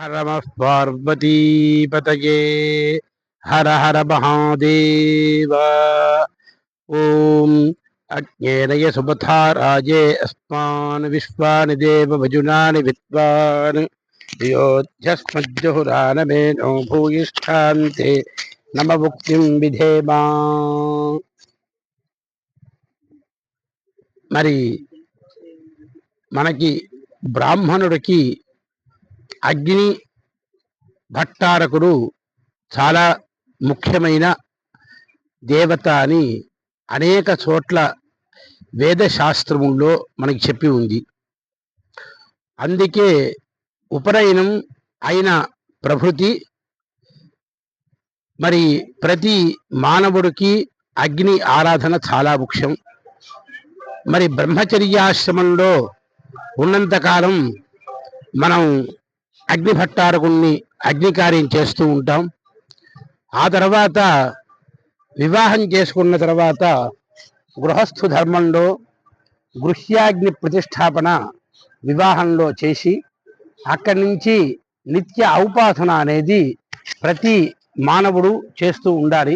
హరమ పార్వతీపతయే హర హర మహాదేవ ఓం అజ్ఞేనయ సుపథారాజే అస్మాన్ విశ్వాని దేవ భజునాని విద్వాన్ యోధ్యస్మజ్జురానమేనో భూయిష్ఠాంతే నమ ముక్తిం విధేమా మరి మనకి బ్రాహ్మణుడికి అగ్ని భట్టారకుడు చాలా ముఖ్యమైన దేవత అని అనేక చోట్ల వేదశాస్త్రములో మనకి చెప్పి ఉంది. అందుకే ఉపనయనం అయిన ప్రభృతి మరి ప్రతి మానవుడికి అగ్ని ఆరాధన చాలా ముఖ్యం. మరి బ్రహ్మచర్యాశ్రమంలో ఉన్నంతకాలం మనం అగ్నిభట్టారకుణ్ణి అగ్నికార్యం చేస్తూ ఉంటాం. ఆ తర్వాత వివాహం చేసుకున్న తర్వాత గృహస్థు ధర్మంలో గృహ్యాగ్ని ప్రతిష్టాపన వివాహంలో చేసి అక్కడి నుంచి నిత్య ఔపాసన అనేది ప్రతి మానవుడు చేస్తూ ఉండాలి.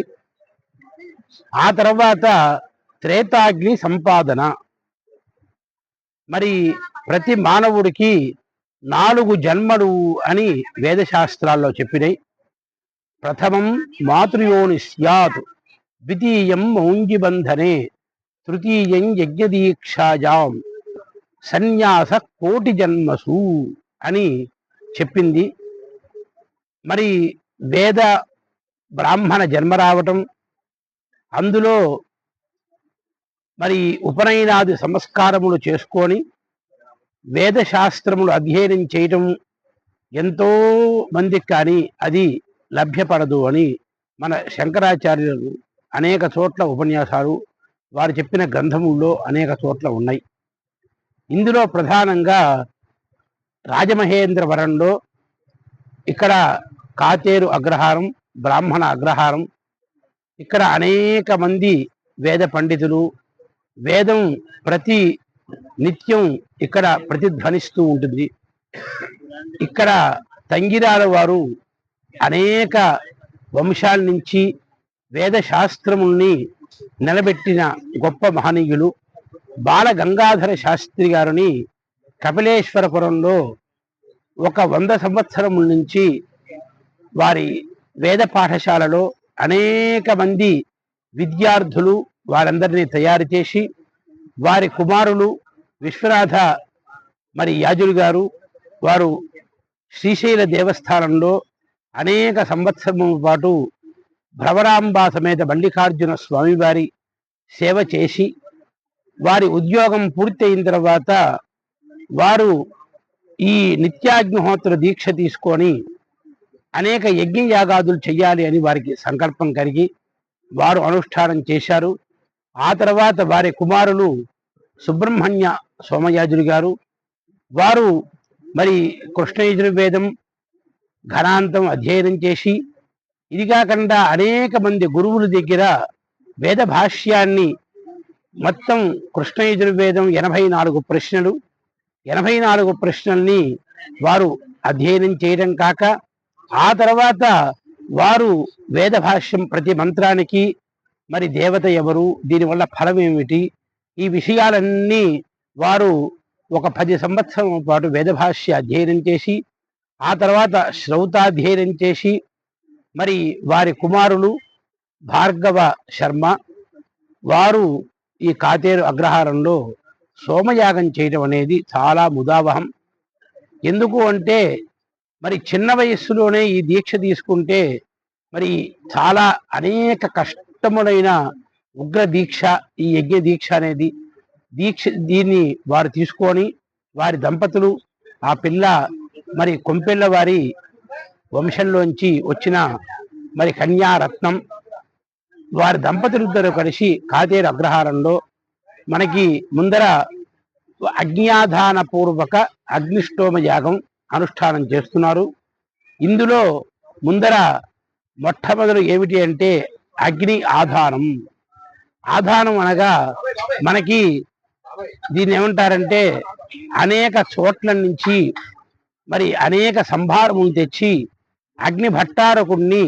ఆ తర్వాత త్రేతాగ్ని సంపాదన. మరి ప్రతి మానవుడికి నాలుగు జన్మలు అని వేదశాస్త్రాల్లో చెప్పినాయి ప్రథమం మాతృయోని స్యాత్ ద్వితీయం మౌంజిబంధనే తృతీయం యజ్ఞదీక్షాజాం సన్యాస కోటి జన్మసు అని చెప్పింది. మరి వేద బ్రాహ్మణ జన్మ రావటం అందులో మరి ఉపనయనాది సంస్కారములు చేసుకొని వేద శాస్త్రములు అధ్యయనం చేయటం ఎంతో మందికి కానీ అది లభ్యపడదు అని మన శంకరాచార్యులు అనేక చోట్ల ఉపన్యాసాలు వారు చెప్పిన గ్రంథముల్లో అనేక చోట్ల ఉన్నాయి. ఇందులో ప్రధానంగా రాజమహేంద్రవరంలో ఇక్కడ కాతేరు అగ్రహారం బ్రాహ్మణ అగ్రహారం ఇక్కడ అనేక మంది వేద పండితులు వేదం ప్రతి నిత్యం ఇక్కడ ప్రతిధ్వనిస్తూ ఉంటుంది. ఇక్కడ తంగిరాల వారు అనేక వంశాల నుంచి వేద శాస్త్రముల్ని నిలబెట్టిన గొప్ప మహనీయులు. బాల గంగాధర శాస్త్రి గారిని కపిలేశ్వరపురంలో ఒక వంద సంవత్సరముల నుంచి వారి వేద పాఠశాలలో అనేక మంది విద్యార్థులు వారందరినీ తయారు చేసి వారి కుమారులు విశ్వనాథ మరి యాజులు గారు వారు శ్రీశైల దేవస్థానంలో అనేక సంవత్సరము పాటు భ్రవరాంబా సమేత మల్లికార్జున స్వామివారి సేవ చేసి వారి ఉద్యోగం పూర్తయిన తర్వాత వారు ఈ నిత్యాగ్నిహోత్ర దీక్ష తీసుకొని అనేక యజ్ఞ యాగాదులు అని వారికి సంకల్పం కలిగి వారు అనుష్ఠానం చేశారు. ఆ తర్వాత వారి కుమారులు సుబ్రహ్మణ్య సోమయాజులు గారు వారు మరి కృష్ణయజుర్వేదం ఘనాంతం అధ్యయనం చేసి ఇది కాకుండా అనేక మంది గురువుల దగ్గర వేద భాష్యాన్ని మొత్తం కృష్ణయజుర్వేదం ఎనభై నాలుగు ప్రశ్నలు ఎనభై నాలుగు ప్రశ్నల్ని వారు అధ్యయనం చేయడం కాక ఆ తర్వాత వారు వేద భాష్యం ప్రతి మంత్రానికి మరి దేవత ఎవరు? దీనివల్ల ఫలం ఏమిటి? ఈ విషయాలన్నీ వారు ఒక పది సంవత్సరం పాటు వేదభాష్య అధ్యయనం చేసి ఆ తర్వాత శ్రౌతాధ్యయనం చేసి మరి వారి కుమారులు భార్గవ శర్మ వారు ఈ కాతేరు అగ్రహారంలో సోమయాగం చేయడం అనేది చాలా ముదావహం. ఎందుకు అంటే మరి చిన్న వయస్సులోనే ఈ దీక్ష తీసుకుంటే మరి చాలా అనేక కష్ట ఉత్తముడైన ఉగ్ర దీక్ష ఈ యజ్ఞ దీక్ష అనేది దీక్ష దీన్ని వారు తీసుకొని వారి దంపతులు ఆ పిల్ల మరి కొంపెళ్ళ వారి వంశంలోంచి వచ్చిన మరి కన్యారత్నం వారి దంపతులిద్దరూ కలిసి కాదేరు అగ్రహారంలో మనకి ముందర అజ్ఞాధాన పూర్వక అగ్నిష్టోమ యాగం అనుష్ఠానం చేస్తున్నారు. ఇందులో ముందర మొట్టమొదలు ఏమిటి అంటే అగ్ని ఆధారం. ఆధారం అనగా మనకి దీన్ని ఏమంటారంటే అనేక చోట్ల నుంచి మరి అనేక సంభారములు తెచ్చి అగ్ని భట్టారకుణ్ణి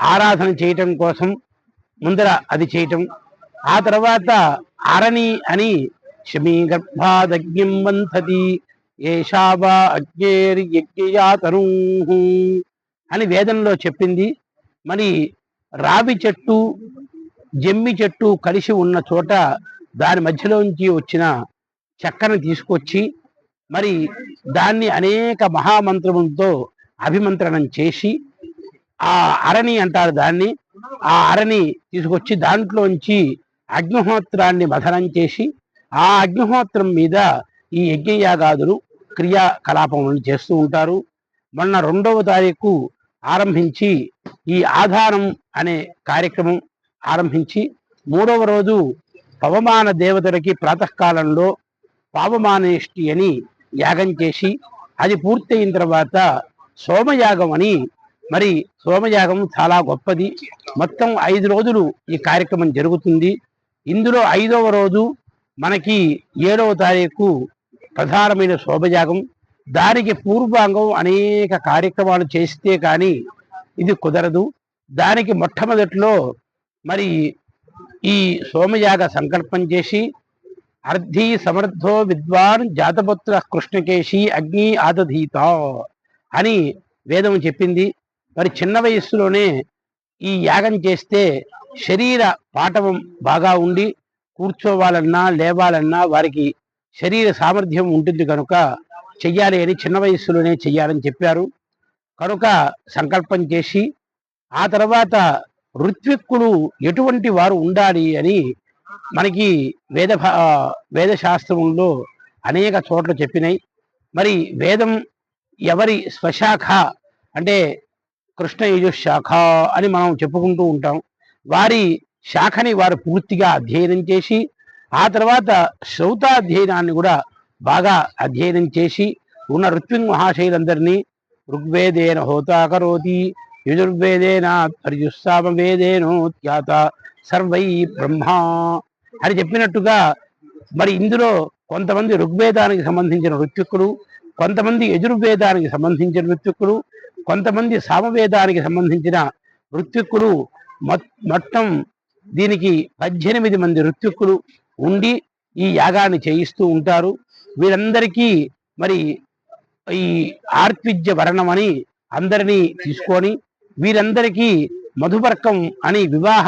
ఆరాధన చేయటం కోసం ముందర అది చేయటం ఆ తర్వాత అరణి అని శమీ గర్భాదగ్నిం వంథతి ఏషావా అగ్నేరి అని వేదంలో చెప్పింది. మరి రావి చెట్టు జమ్మి చెట్టు కలిసి ఉన్న చోట దాని మధ్యలోంచి వచ్చిన చెక్కను తీసుకొచ్చి మరి దాన్ని అనేక మహామంత్రములతో అభిమంత్రణం చేసి ఆ అరణి అంటారు దాన్ని ఆ అరణి తీసుకొచ్చి దాంట్లోంచి అగ్నిహోత్రాన్ని మథనం చేసి ఆ అగ్నిహోత్రం మీద ఈ యజ్ఞయాగాదులు క్రియాకలాపములను చేస్తూ ఉంటారు. మొన్న రెండవ తారీఖు ఆరంభించి ఈ ఆధారం అనే కార్యక్రమం ఆరంభించి మూడవ రోజు పవమాన దేవతలకి ప్రాతకాలంలో పావమానేష్టి అని యాగం చేసి అది పూర్తయిన తర్వాత సోమయాగం అని మరి సోమయాగం చాలా గొప్పది. మొత్తం ఐదు రోజులు ఈ కార్యక్రమం జరుగుతుంది. ఇందులో ఐదవ రోజు మనకి ఏడవ తారీఖు ప్రధానమైన శోభయాగం దానికి పూర్వాంగం అనేక కార్యక్రమాలు చేస్తే కానీ ఇది కుదరదు. దానికి మొట్టమొదట్లో మరి ఈ సోమయాగ సంకల్పం చేసి అర్ధి సమర్థో విద్వాన్ జాతపుత్ర కృష్ణకేశి అగ్ని ఆదధీత అని వేదం చెప్పింది. మరి చిన్న వయస్సులోనే ఈ యాగం చేస్తే శరీర పాఠవం బాగా ఉండి కూర్చోవాలన్నా లేవాలన్నా వారికి శరీర సామర్థ్యం ఉంటుంది కనుక చెయ్యాలి అని చిన్న వయస్సులోనే చెయ్యాలని చెప్పారు. కనుక సంకల్పం చేసి ఆ తర్వాత ఋత్విక్కులు ఎటువంటి వారు ఉండాలి అని మనకి వేద భా- అనేక చోట్ల చెప్పినాయి. మరి వేదం ఎవరి స్వశాఖ అంటే కృష్ణ యజుశాఖ అని మనం చెప్పుకుంటూ ఉంటాం. వారి శాఖని వారు పూర్తిగా అధ్యయనం చేసి ఆ తర్వాత శ్రౌతాధ్యయనాన్ని కూడా బాగా అధ్యయనం చేసి ఉన్న ఋత్వింగ్ మహాశైలందరినీ ఋగ్వేదేన హోతా కరోతి యజుర్వేదేన పర్యుస్సామవేదేనోత్యాత సర్వై బ్రహ్మ అని చెప్పినట్టుగా మరి ఇందులో కొంతమంది ఋగ్వేదానికి సంబంధించిన ఋత్విక్కులు కొంతమంది యజుర్వేదానికి సంబంధించిన ఋత్విక్కులు కొంతమంది సామవేదానికి సంబంధించిన ఋత్విక్కులు. మొత్తం దీనికి పద్దెనిమిది మంది ఋత్విక్కులు ఉండి ఈ యాగాన్ని చేయిస్తూ ఉంటారు. వీరందరికీ మరి ఈ ఆర్తిజ్య వరణం అని అందరినీ తీసుకొని వీరందరికీ మధుపర్కం అని వివాహ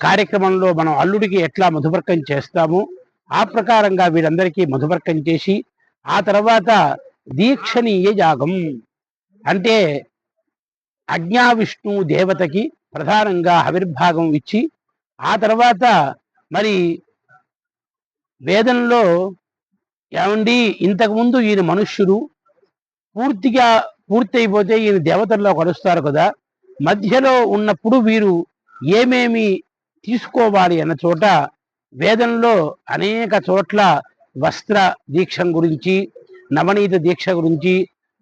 కార్యక్రమంలో మనం అల్లుడికి ఎట్లా మధుపర్కం చేస్తామో ఆ ప్రకారంగా వీరందరికీ మధుపర్కం చేసి ఆ తర్వాత దీక్షణీయ యాగం. అంటే అజ్ఞా విష్ణు దేవతకి ప్రధానంగా ఆవిర్భాగం ఇచ్చి ఆ తర్వాత మరి వేదంలో ఏమండి? ఇంతకుముందు ఈయన మనుష్యుడు పూర్తిగా పూర్తయిపోతే ఈయన దేవతల్లో కలుస్తారు కదా. మధ్యలో ఉన్నప్పుడు వీరు ఏమేమి తీసుకోవాలి అన్న చోట వేదంలో అనేక చోట్ల వస్త్ర దీక్షం గురించి నవనీత దీక్ష గురించి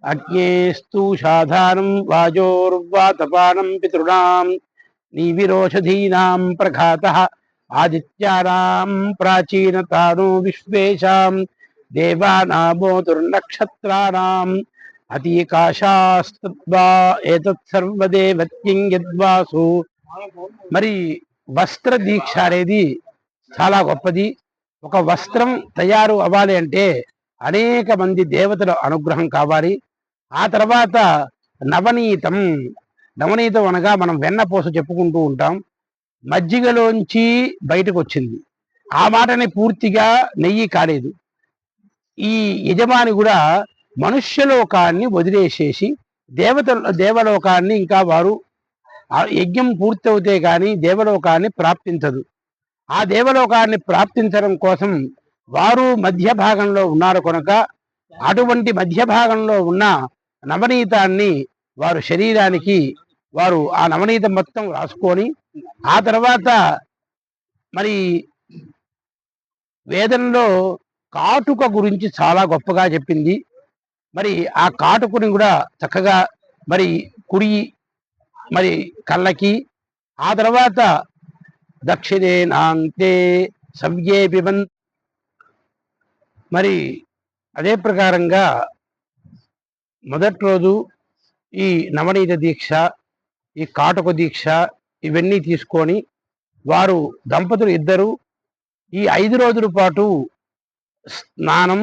అగ్నేస్తు సాధానం వాజోర్వాతపానం పితృణాం నీవిరోషధీనాం ప్రఘాత ఆదిత్యానాం ప్రాచీనతాను విశ్వేషాం దేవానామోతుర్నక్షత్రాణం అతీకాశాస్తద్వా ఏతత్ మరి వస్త్ర దీక్ష అనేది చాలా గొప్పది. ఒక వస్త్రం తయారు అవ్వాలి అంటే అనేక మంది దేవతల అనుగ్రహం కావాలి. ఆ తర్వాత నవనీతం. నవనీతం అనగా మనం వెన్నపూస చెప్పుకుంటూ ఉంటాం. మజ్జిగలోంచి బయటకు వచ్చింది ఆ మాటని పూర్తిగా నెయ్యి కాలేదు. ఈ యజమాని కూడా మనుష్యలోకాన్ని వదిలేసేసి దేవత దేవలోకాన్ని ఇంకా వారు ఆ యజ్ఞం పూర్తవుతే కానీ దేవలోకాన్ని ప్రాప్తించదు. ఆ దేవలోకాన్ని ప్రాప్తించడం కోసం వారు మధ్య భాగంలో ఉన్నారు కనుక అటువంటి మధ్య భాగంలో ఉన్న నవనీతాన్ని వారు శరీరానికి వారు ఆ నవనీతం మొత్తం రాసుకొని ఆ తర్వాత మరి వేదంలో కాటుక గురించి చాలా గొప్పగా చెప్పింది. మరి ఆ కాటుకుని కూడా చక్కగా మరి కుడి మరి కళ్ళకి ఆ తర్వాత దక్షిణేనాంతే సవ్యే బిబన్ మరి అదే ప్రకారంగా మొదటి రోజు ఈ నవనీత దీక్ష ఈ కాటుక దీక్ష ఇవన్నీ తీసుకొని వారు దంపతులు ఇద్దరు ఈ ఐదు రోజుల పాటు స్నానం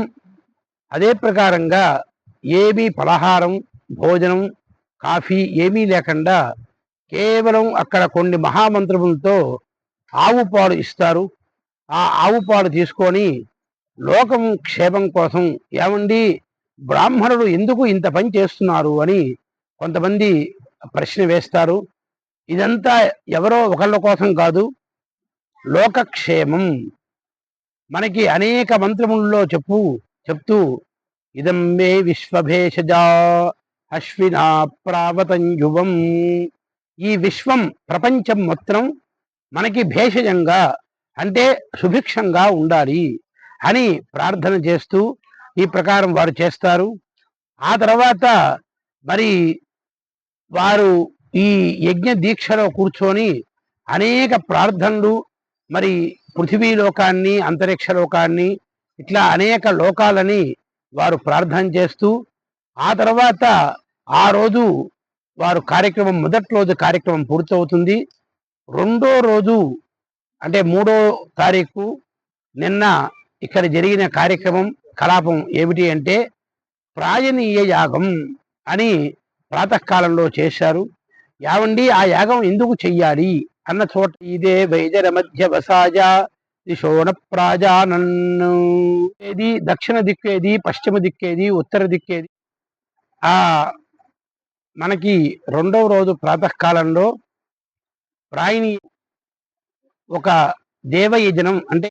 అదే ప్రకారంగా ఏమీ పలహారం భోజనం కాఫీ ఏమీ లేకుండా కేవలం అక్కడ కొన్ని మహామంత్రములతో ఆవు పాలు ఇస్తారు. ఆ ఆవు పాలు తీసుకొని లోకం క్షేమం కోసం ఏమండి బ్రాహ్మణుడు ఎందుకు ఇంత పని చేస్తున్నారు అని కొంతమంది ప్రశ్న వేస్తారు. ఇదంతా ఎవరో ఒకళ్ళ కోసం కాదు లోకక్షేమం. మనకి అనేక మంత్రముల్లో చెప్పు చెప్తూ ఇదం మే విశ్వభేషజా అశ్వినా ప్రావతంజువం ఈ విశ్వం ప్రపంచం మొత్తం మనకి భేషజంగా అంటే సుభిక్షంగా ఉండాలి అని ప్రార్థన చేస్తూ ఈ ప్రకారం వారు చేస్తారు. ఆ తర్వాత మరి వారు ఈ యజ్ఞ దీక్షలో కూర్చొని అనేక ప్రార్థనలు మరి పృథివీ లోకాన్ని అంతరిక్ష లోకాన్ని ఇట్లా అనేక లోకాలని వారు ప్రార్థన చేస్తూ ఆ తర్వాత ఆ రోజు వారు కార్యక్రమం మొదటి రోజు కార్యక్రమం పూర్తవుతుంది. రెండో రోజు అంటే మూడో తారీఖు నిన్న ఇక్కడ జరిగిన కార్యక్రమం కలాపం ఏమిటి అంటే ప్రాయనీయ యాగం అని ప్రాతకాలంలో చేశారు. యావండి ఆ యాగం ఎందుకు చెయ్యాలి? అన్న చోట ఇదే వైజర మధ్య వసాజ దిశోణ ప్రాజానన్ను ఏది దక్షిణ దిక్కేది పశ్చిమ దిక్కేది ఉత్తర దిక్కేది ఆ మనకి రెండవ రోజు ప్రాతకాలంలో రాయిని ఒక దేవయజనం అంటే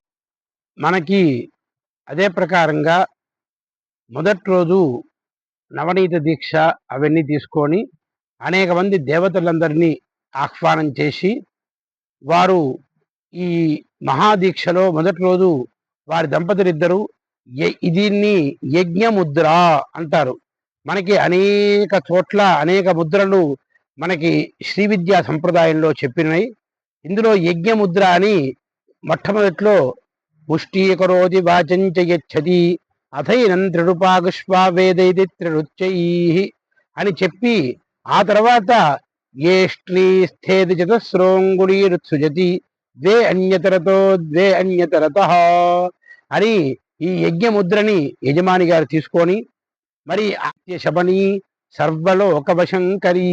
మనకి అదే ప్రకారంగా మొదటి రోజు నవనీత దీక్ష అవన్నీ తీసుకొని అనేక మంది దేవతలందరినీ ఆహ్వానం చేసి వారు ఈ మహాదీక్షలో మొదటి రోజు వారి దంపతులిద్దరూ దీన్ని యజ్ఞముద్ర అంటారు. మనకి అనేక చోట్ల అనేక ముద్రలు మనకి శ్రీ విద్యా సంప్రదాయంలో చెప్పినాయి ఇందులో యజ్ఞముద్ర అని మొట్టమొదట్లో పుష్టీకరోతి వాచంచ యచ్చతి అథైనం త్రిరుపాగుష్వా వేదైతి త్రిరుచ్చై అని చెప్పి ఆ తర్వాత ఏష్ట్రీ స్థేది చతుస్రోంగుళీరుత్సుజతి ద్వే అన్యతరతో ద్వే అన్యతరత అని ఈ యజ్ఞముద్రని యజమాని గారు తీసుకొని మరి శబని సర్వలోకవశంకరీ।